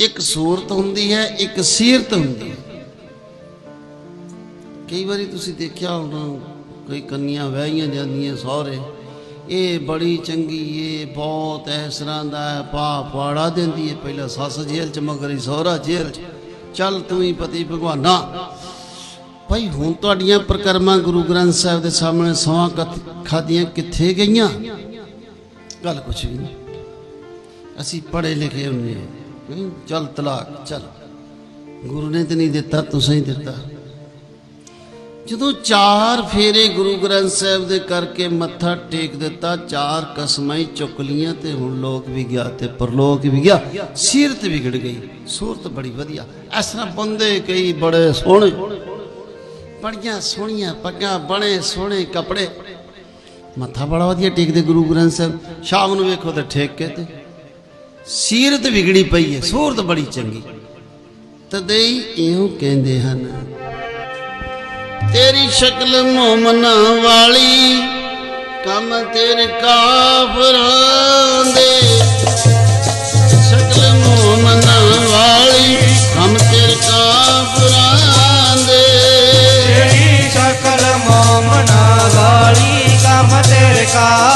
ਇੱਕ ਸੂਰਤ ਹੁੰਦੀ ਹੈ ਇੱਕ ਸੀਰਤ ਹੁੰਦੀ ਹੈ। ਕਈ ਵਾਰੀ ਤੁਸੀਂ ਦੇਖਿਆ ਹੋਣਾ ਕੋਈ ਕੰਨੀਆਂ ਵਹਿਈਆਂ ਜਾਂਦੀਆਂ ਸਹੁਰੇ ਇਹ ਬੜੀ ਚੰਗੀ ਏ ਬਹੁਤ ਇਸ ਤਰ੍ਹਾਂ ਦਾ ਹੈ, ਪਾ ਦਿੰਦੀ ਹੈ। ਪਹਿਲਾਂ ਸੱਸ ਜੇਲ੍ਹ ਚ ਮਗਰੀ ਸਹੁਰਾ ਜੇਲ੍ਹ ਚ। ਚੱਲ ਤੂੰ ਹੀ ਪਤੀ ਭਗਵਾਨਾ। ਭਾਈ ਹੁਣ ਤੁਹਾਡੀਆਂ ਪ੍ਰਕਰਮਾਂ ਗੁਰੂ ਗ੍ਰੰਥ ਸਾਹਿਬ ਦੇ ਸਾਹਮਣੇ ਸੌਂ ਖਾਦੀਆਂ ਕਿੱਥੇ ਗਈਆਂ? ਗੱਲ ਕੁਛ ਵੀ ਨਹੀਂ। ਅਸੀਂ ਪੜ੍ਹੇ ਲਿਖੇ ਹੁੰਦੇ ਹਾਂ। ਚੱਲ ਤਲਾਕ, ਚੱਲ। ਗੁਰੂ ਨੇ ਤੇ ਨਹੀਂ ਦਿੱਤਾ, ਤੁਸੀਂ ਹੀ ਦਿੱਤਾ। ਜਦੋਂ ਚਾਰ ਫੇਰੇ ਗੁਰੂ ਗ੍ਰੰਥ ਸਾਹਿਬ ਦੇ ਕਰਕੇ ਮੱਥਾ ਟੇਕ ਦਿੱਤਾ, ਚਾਰ ਕਸਮਾਂ ਹੀ ਚੁੱਕ ਲੀਆਂ ਤੇ ਹੁਣ ਲੋਕ ਵੀ ਗਿਆ ਤੇ ਪਰਲੋਕ ਵੀ ਗਿਆ, ਸੀਰਤ ਵਿਗੜ ਗਈ। ਸੂਰਤ ਬੜੀ ਵਧੀਆ। ਇਸ ਤਰ੍ਹਾਂ ਬੰਦੇ ਕਈ ਬੜੇ ਸੋਹਣੇ। ਬੜੀਆਂ ਸੋਹਣੀਆਂ, ਪੱਗਾਂ ਬਣੇ, ਸੋਹਣੇ ਕੱਪੜੇ। ਮੱਥਾ ਬੜਾ ਵਧੀਆ ਟੇਕਦੇ ਗੁਰੂ ਗ੍ਰੰਥ ਸਾਹਿਬ। ਸ਼ਾਮ ਨੂੰ ਵੇਖੋ ਤੇ ਠੇਕ ਕੇ ਤੇ। ਸੀਰਤ ਵਿਗੜੀ ਪਈ ਹੈ, ਸੂਰਤ ਬੜੀ ਚੰਗੀ। ਤਦੇ ਹੀ ਇਉਂ ਕਹਿੰਦੇ ਹਨ, ਤੇਰੀ ਸ਼ਕਲ ਮੋਮਨਾ ਵਾਲੀ, ਕੰਮ ਤੇਰੇ ਕਾਫਰਾਂ ਦੇ। ਸ਼ਕਲ ਮੋਮਨਾ ਵਾਲੀ, ਕੰਮ ਤੇਰੇ ਕਾਫਰਾਂ ਦੇ। ਤੇਰੀ ਸ਼ਕਲ ਮੋਮਨਾ ਵਾਲੀ, ਕੰਮ ਤੇਰੇ ਕਾਫਰਾਂ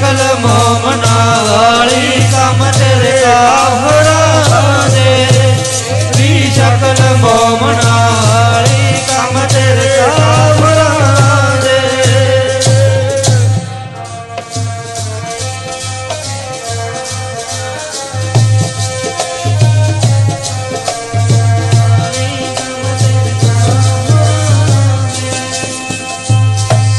ਕੰਮ ਤੇਰੇ